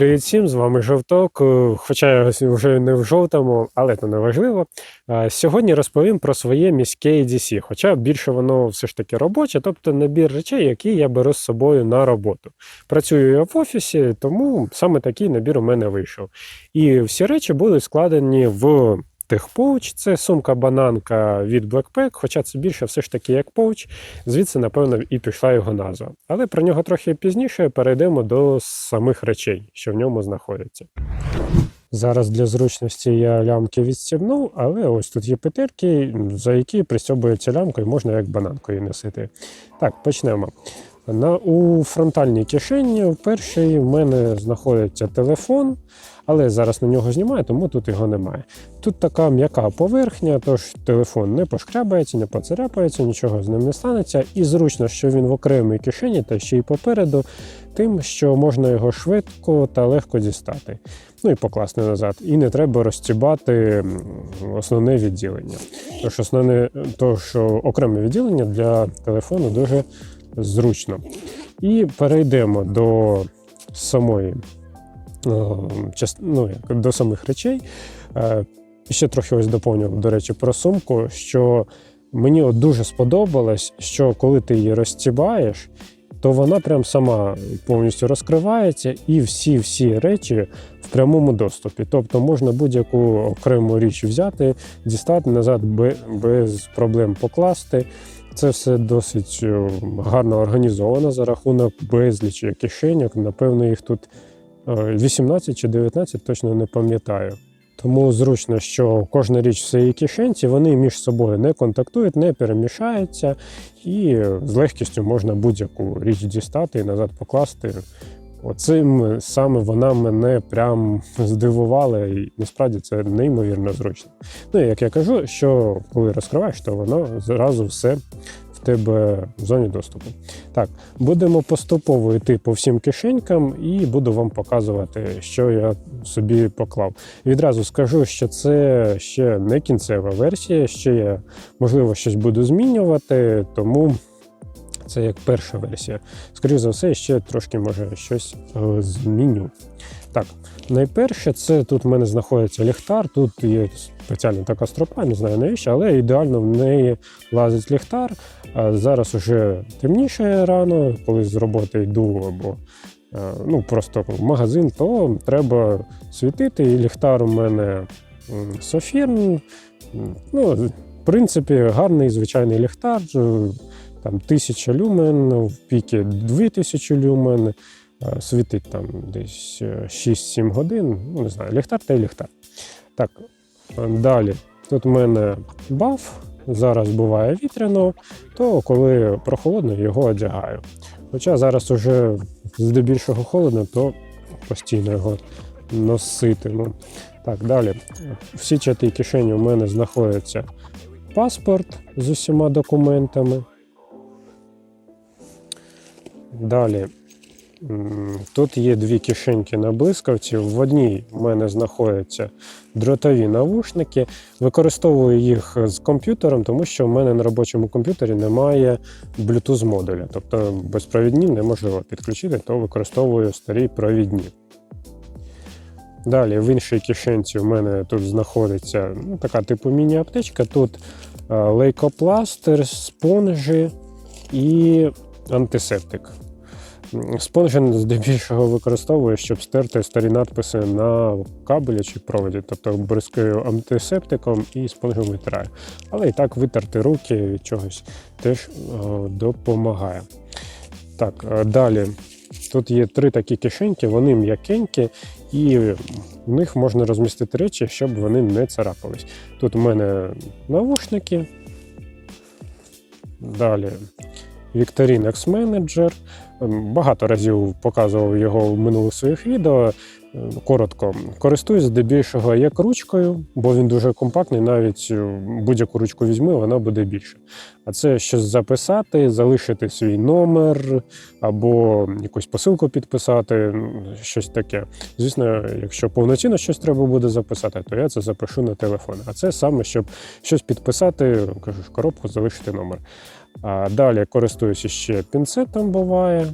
Привіт всім, з вами Жовток. Е, Хоча я вже не в жовтому, але це не важливо. Е, Сьогодні розповім про своє міське EDC, хоча більше воно все ж таки робоче, тобто набір речей, які я беру з собою на роботу. Працюю я в офісі, тому саме такий набір у мене вийшов. І всі речі були складені в техпоуч, це сумка-бананка від Blackpack, хоча це більше все ж таки як поуч, звідси, напевно, і пішла його назва. Але про нього трохи пізніше перейдемо до самих речей, що в ньому знаходяться. Зараз для зручності я лямки відстібнув, але ось тут є петельки, за які пристьобується лямка і можна як бананкою носити. Так, почнемо. На, у фронтальній кишені першій в мене знаходиться телефон, але зараз на нього знімаю, тому тут його немає. Тут така м'яка поверхня, тож телефон не пошкрябається, не поцарапається, нічого з ним не станеться. І зручно, що він в окремій кишені та ще й попереду, тим, що можна його швидко та легко дістати. Ну і покласти назад. І не треба розтібати основне відділення. Тож основне, то, що окреме відділення для телефону дуже зручно. І перейдемо до самої ну, до самих речей. Е, Ще трохи ось доповнював, до речі, про сумку, що мені от дуже сподобалось, що коли ти її розтібаєш, то вона прям сама повністю розкривається, і всі-всі речі в прямому доступі. Тобто можна будь-яку окрему річ взяти, дістати назад бе- без проблем покласти. Це все досить е, гарно організовано за рахунок безлічі кишеньок. Напевно, їх тут е, 18 чи 19, точно не пам'ятаю. Тому зручно, що кожна річ в своїй кишенці, вони між собою не контактують, не перемішаються, і з легкістю можна будь-яку річ дістати і назад покласти. Оцим саме вона мене прям здивувала, і насправді це неймовірно зручно. Ну і як я кажу, що коли розкриваєш, то воно зразу все тебе в зоні доступу. Так, будемо поступово йти по всім кишенькам і буду вам показувати, що я собі поклав. Відразу скажу, що це ще не кінцева версія, ще я можливо щось буду змінювати, тому. Це як перша версія. Скоріше за все, ще трошки може щось е, зміню. Так, найперше, це тут в мене знаходиться ліхтар. Тут є спеціальна така стропа, не знаю навіщо, але ідеально в неї лазить ліхтар. А зараз уже темніше рано, коли з роботи йду або е, ну, просто магазин, то треба світити. І ліхтар у мене Софірн. Ну, в принципі, гарний звичайний ліхтар. Е, Там 1000 люмен, в піки 2000 люмен, е, світить там десь е, 6-7 годин. Ну, не знаю, ліхтар та й ліхтар. Так, е, далі. Тут у мене баф. Зараз буває вітряно, то коли прохолодно, його одягаю. Хоча зараз уже здебільшого холодно, то постійно його носитиму. Так, далі. В січатій кишені у мене знаходиться паспорт з усіма документами. Далі. Тут є дві кишеньки на блискавці. В одній в мене знаходяться дротові навушники. Використовую їх з комп'ютером, тому що в мене на робочому комп'ютері немає Bluetooth модуля. Тобто безпровідні неможливо підключити, то використовую старі провідні. Далі в іншій кишенці в мене тут знаходиться ну, така типу міні-аптечка. Тут лейкопластир, спонжі і антисептик. Спонжен здебільшого використовую, щоб стерти старі надписи на кабелі чи проводі, тобто бризкаю антисептиком і спонжем витираю. Але і так витерти руки від чогось теж допомагає. Так, е, далі. Тут є три такі кишеньки, вони м'якенькі, і в них можна розмістити речі, щоб вони не царапались. Тут у мене навушники. Далі Victorinox Manager. Ем, Багато разів показував його в минулих своїх відео. Ем, Коротко користуюсь здебільшого як ручкою, бо він дуже компактний. Навіть е, будь-яку ручку візьми, вона буде більше. А це щось записати, залишити свій номер або якусь посилку підписати, щось таке. Звісно, якщо повноцінно щось треба буде записати, то я це запишу на телефон. А це саме, щоб щось підписати, кажу, коробку залишити номер. А далі користуюся ще пінцетом, буває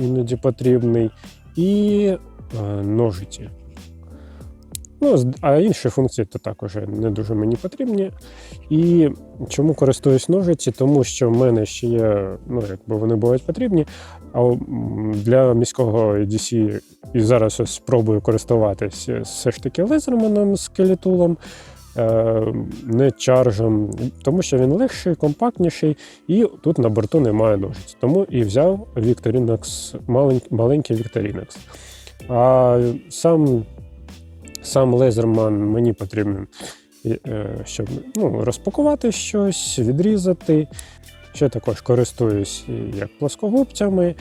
іноді потрібний. І е, ножиці. Ну, а інші функції то також не дуже мені потрібні. І чому користуюсь ножиці? Тому що в мене ще є, ну якби вони бувають потрібні. А для міського EDC і зараз ось спробую користуватись все ж таки лезерманом скелетулом, е, не чаржем, тому що він легший, компактніший, і тут на борту немає ножиць. Тому і взяв Victorinox, малень- маленький Victorinox. А сам, сам лезерман мені потрібен, е, щоб ну, розпакувати щось, відрізати. Ще також користуюсь як плоскогубцями. Е,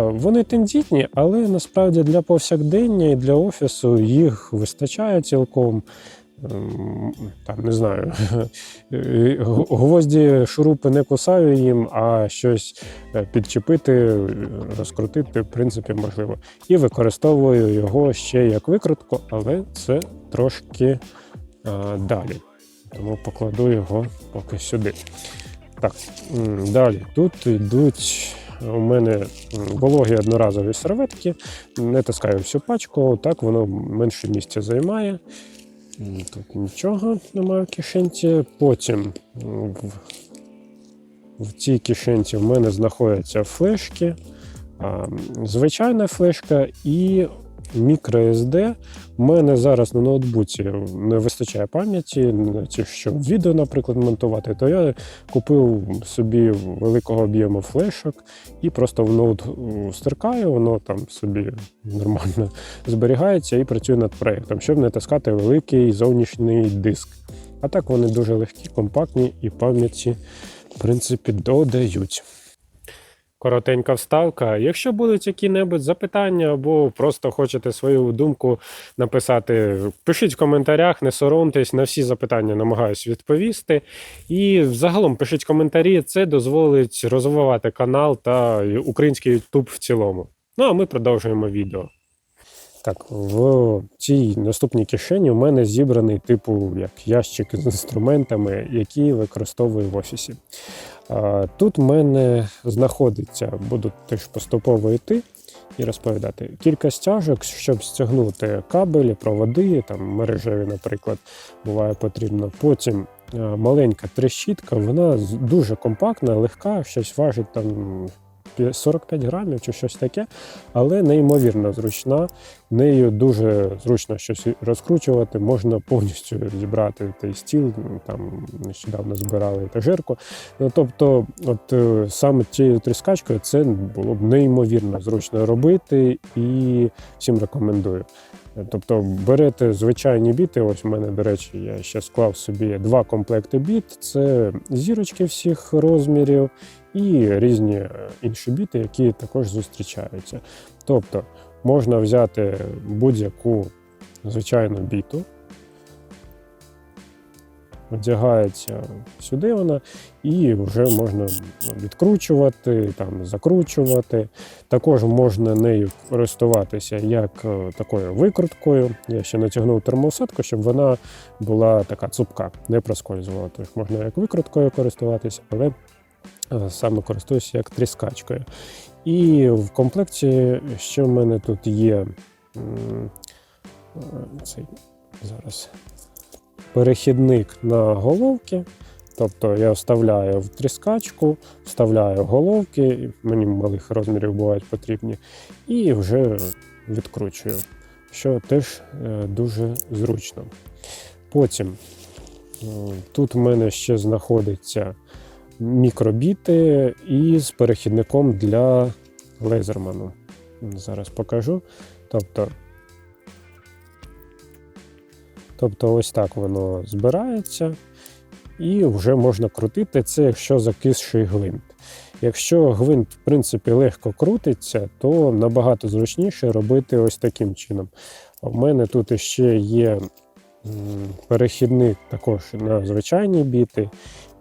Вони тендітні, але насправді для повсякдення і для офісу їх вистачає цілком. Ем, Там не знаю, гвозді, шурупи не кусаю їм, а щось е, підчепити, е, розкрутити, в принципі, можливо. І використовую його ще як викрутку, але це трошки е, далі. Тому покладу його поки сюди. Так, далі. Тут йдуть у мене вологі одноразові серветки. Не таскаю всю пачку, так воно менше місця займає. Тут нічого немає в кишенці. Потім в, в цій кишенці в мене знаходяться флешки, звичайна флешка і microSD. У мене зараз на ноутбуці не вистачає пам'яті, щоб відео, наприклад, монтувати, то я купив собі великого об'єму флешок і просто в ноут е, стиркаю, воно там собі нормально зберігається і працює над проєктом, щоб не таскати великий зовнішній диск. А так вони дуже легкі, компактні і пам'яті, в принципі, додають. Коротенька вставка. Якщо будуть які-небудь запитання або просто хочете свою думку написати, пишіть в коментарях, не соромтесь, на всі запитання намагаюсь відповісти. І взагалом пишіть коментарі, це дозволить розвивати канал та український YouTube в цілому. Ну а ми продовжуємо відео. Так, в цій наступній кишені у мене зібраний типу як ящик з інструментами, які використовую в офісі. Тут в мене знаходиться, буду теж поступово йти і розповідати. Кілька стяжок, щоб стягнути кабелі, проводи, там мережеві, наприклад, буває потрібно. Потім маленька трещітка, вона дуже компактна, легка, щось важить там. Пі- 45 грамів чи щось таке, але неймовірно зручна. Нею дуже зручно щось розкручувати, можна повністю зібрати той стіл. Там нещодавно збирали етажерку. Ну, тобто, от е, саме цією тріскачкою це було б неймовірно зручно робити і всім рекомендую. Тобто берете звичайні біти. Ось у мене, до речі, я ще склав собі два комплекти біт: це зірочки всіх розмірів і різні е, інші біти, які також зустрічаються. Тобто можна взяти будь-яку звичайну біту, одягається сюди вона, і вже можна відкручувати, там, закручувати. Також можна нею користуватися як е, такою викруткою. Я ще натягнув термоусадку, щоб вона була така цупка, не проскользувала. Тож можна як викруткою користуватися, але саме користуюся як тріскачкою. І в комплекті, що в мене тут є, е, цей зараз перехідник на головки. Тобто я вставляю в тріскачку, вставляю головки, мені малих розмірів бувають потрібні, і вже відкручую, що теж е, дуже зручно. Потім е, тут в мене ще знаходиться мікробіти із перехідником для лезерману. Зараз покажу. Тобто, тобто ось так воно збирається, і вже можна крутити це, якщо закисший гвинт. Якщо гвинт, в принципі, легко крутиться, то набагато зручніше робити ось таким чином. У мене тут ще є перехідник також на звичайні біти,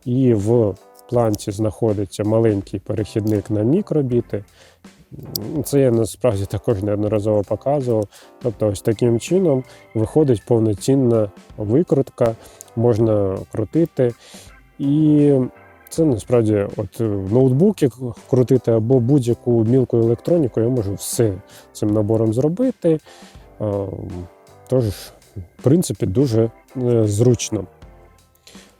і в планці знаходиться маленький перехідник на мікробіти. Це я насправді також неодноразово показував. Тобто, ось таким чином виходить повноцінна викрутка, можна крутити. І це насправді, от в ноутбуки крутити або будь-яку мілку електроніку, я можу все цим набором зробити. Е, Тож, в принципі, дуже е, зручно.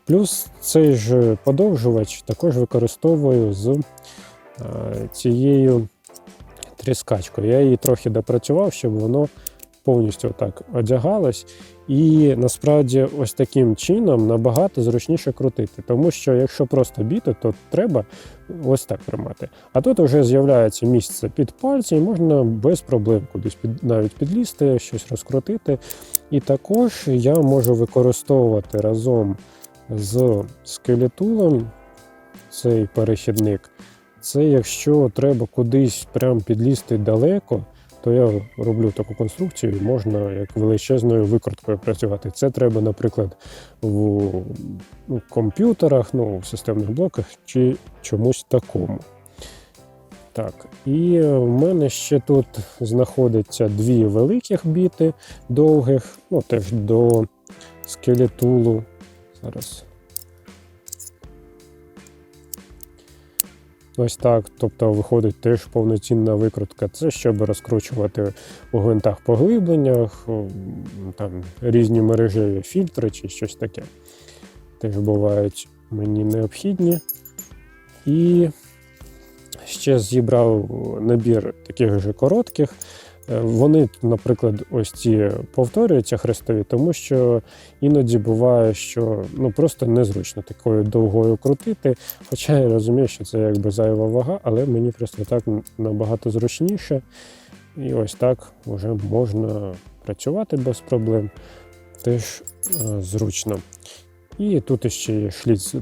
Плюс цей ж подовжувач також використовую з е, цією тріскачкою. Я її трохи допрацював, щоб воно повністю так одягалось. І насправді ось таким чином набагато зручніше крутити, тому що якщо просто біти, то треба ось так тримати. А тут вже з'являється місце під пальці, і можна без проблем кудись під, навіть підлізти, щось розкрутити. І також я можу використовувати разом з скелетулом цей перехідник. Це якщо треба кудись прям підлізти далеко, то я роблю таку конструкцію, і можна як величезною викруткою працювати. Це треба, наприклад, в комп'ютерах, ну, в системних блоках чи чомусь такому. Так, і в мене ще тут знаходяться дві великих біти довгих, ну теж до скелетулу. Зараз. Ось так. Тобто виходить теж повноцінна викрутка. Це щоб розкручувати у гвинтах поглибленнях, там різні мережеві фільтри чи щось таке. Теж бувають мені необхідні. І ще зібрав набір таких же коротких. Е, Вони, наприклад, ось ці повторюються хрестові, тому що іноді буває, що ну просто незручно такою довгою крутити. Хоча я розумію, що це якби зайва вага, але мені просто так набагато зручніше. І ось так вже можна працювати без проблем. Теж е, зручно. І тут ще є шліц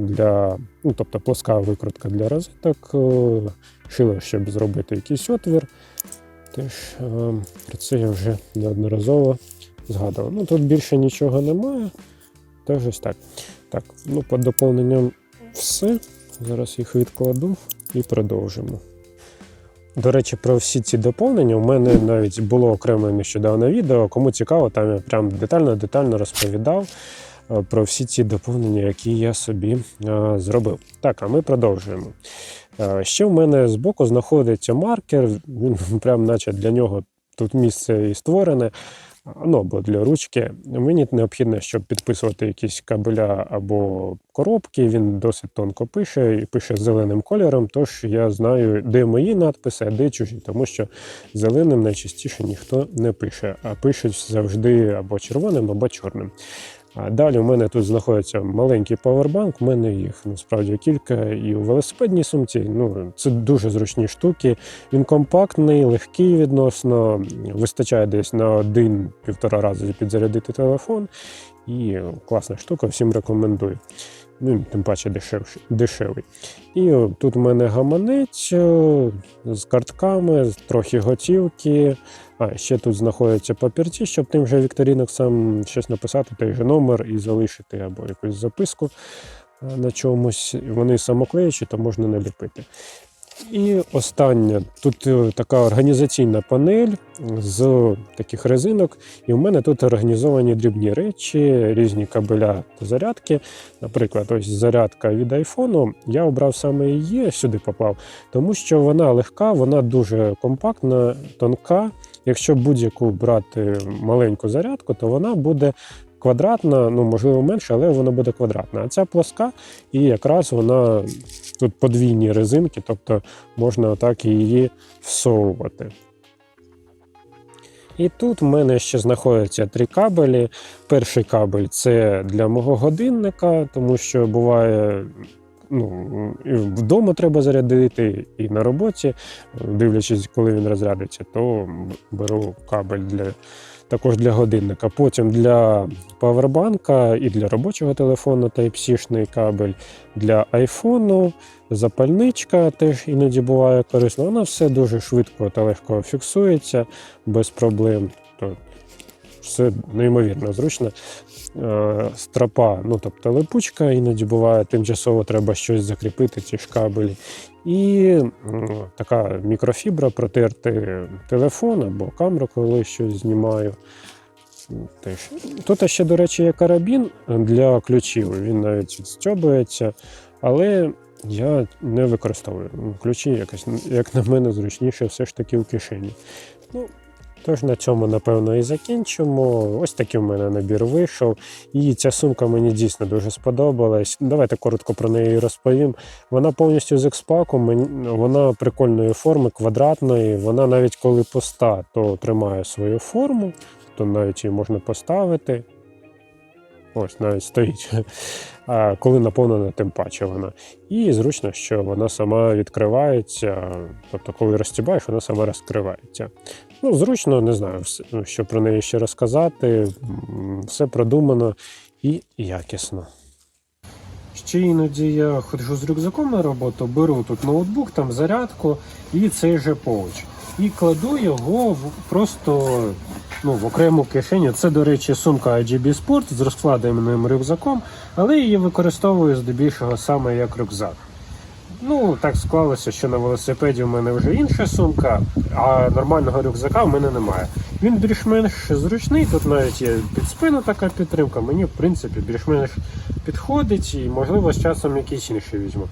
для, ну тобто плоска викрутка для розеток, е, шило, щоб зробити якийсь отвір. Теж е, про це я вже неодноразово згадував. Ну тут більше нічого немає. Теж ось так. Так, ну по доповненням все. Зараз їх відкладу і продовжимо. До речі, про всі ці доповнення у мене навіть було окреме нещодавно відео. Кому цікаво, там я прям детально-детально розповідав про всі ці доповнення, які я собі е, зробив. Так, а ми продовжуємо. Е, Ще в мене збоку знаходиться маркер, він прям наче для нього тут місце і створене. Ну, або для ручки. Мені необхідно, щоб підписувати якісь кабеля або коробки. Він досить тонко пише і пише зеленим кольором. Тож я знаю, де мої надписи, а де чужі, тому що зеленим найчастіше ніхто не пише, а пишуть завжди або червоним, або чорним. Далі у мене тут знаходиться маленький павербанк. У мене їх насправді кілька і у велосипедній сумці. Ну це дуже зручні штуки. Він компактний, легкий відносно, вистачає десь на один-півтора рази підзарядити телефон. І класна штука, всім рекомендую. Ну, тим паче дешевший, дешевий. І тут у мене гаманець з картками, трохи готівки. А ще тут знаходяться папірці, щоб тим же Вікторінок сам щось написати, той же номер і залишити або якусь записку е, на чомусь. Вони самоклеючі, то можна наліпити. І останнє, тут е, така організаційна панель з таких резинок, і в мене тут організовані дрібні речі, різні кабеля та зарядки. Наприклад, ось зарядка від айфону. Я обрав саме її, сюди попав, тому що вона легка, вона дуже компактна, тонка. Якщо будь-яку брати маленьку зарядку, то вона буде квадратна, ну можливо менше, але вона буде квадратна. А ця плоска, і якраз вона тут подвійні резинки, тобто можна отак її всовувати. І тут в мене ще знаходяться три кабелі. Перший кабель це для мого годинника, тому що буває. Ну, і вдома треба зарядити, і на роботі, дивлячись, коли він розрядиться, то беру кабель для також для годинника. Потім для павербанка і для робочого телефону Type-C-шний кабель для айфону, запальничка теж іноді буває корисно. Вона все дуже швидко та легко фіксується без проблем. Все неймовірно зручно. Е, Стропа, ну тобто липучка, іноді буває, тимчасово треба щось закріпити, ці ж кабелі. І така мікрофібра протерти телефон або камеру, коли щось знімаю. Тут ще, до речі, є карабін для ключів. Він навіть відстьобується, але я не використовую. Ключі якось, як на мене, зручніше все ж таки в кишені. Ну, Тож на цьому, напевно, і закінчимо. Ось такий у мене набір вийшов. І ця сумка мені дійсно дуже сподобалась. Давайте коротко про неї розповім. Вона повністю з експаку, вона прикольної форми, квадратної. Вона навіть коли пуста, то тримає свою форму, то навіть її можна поставити. Ось навіть стоїть. А коли наповнена, тим паче вона. І зручно, що вона сама відкривається. Тобто, коли розтібаєш, вона сама розкривається. Ну, зручно, не знаю, ну, що про неї ще розказати. Все продумано і якісно. Ще іноді я ходжу з рюкзаком на роботу, беру тут ноутбук, там зарядку і цей же поуч. І кладу його в, просто ну, в окрему кишеню. Це, до речі, сумка IGB Sport з розкладеним рюкзаком, але її використовую здебільшого саме як рюкзак. Ну, так склалося, що на велосипеді в мене вже інша сумка, а нормального рюкзака в мене немає. Він більш-менш зручний, тут навіть є під спину така підтримка. Мені, в принципі, більш-менш підходить і, можливо, з часом якийсь інший візьму.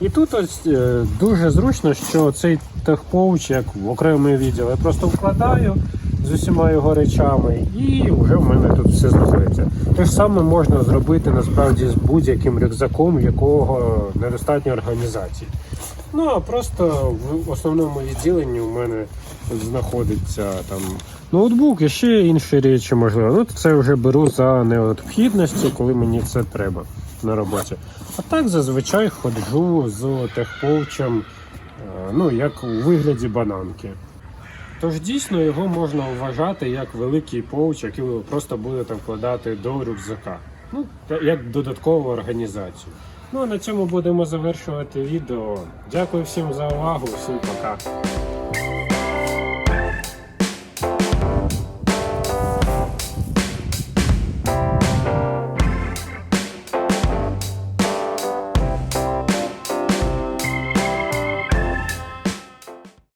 І тут ось е, дуже зручно, що цей техпоуч, як в окремий відділ, я просто вкладаю з усіма його речами, і вже в мене тут все знаходиться. Те ж саме можна зробити насправді з будь-яким рюкзаком, якого недостатньо організації. Ну а просто в основному відділенні у мене знаходиться там ноутбук і ще інші речі, можливо. Ну це вже беру за необхідності, коли мені це треба на роботі. А так зазвичай ходжу з техпоучем, е, ну як у вигляді бананки. Тож дійсно його можна вважати як великий поуч, який ви просто будете вкладати до рюкзака. Ну, як додаткову організацію. Ну а на цьому будемо завершувати відео. Дякую всім за увагу, всім пока.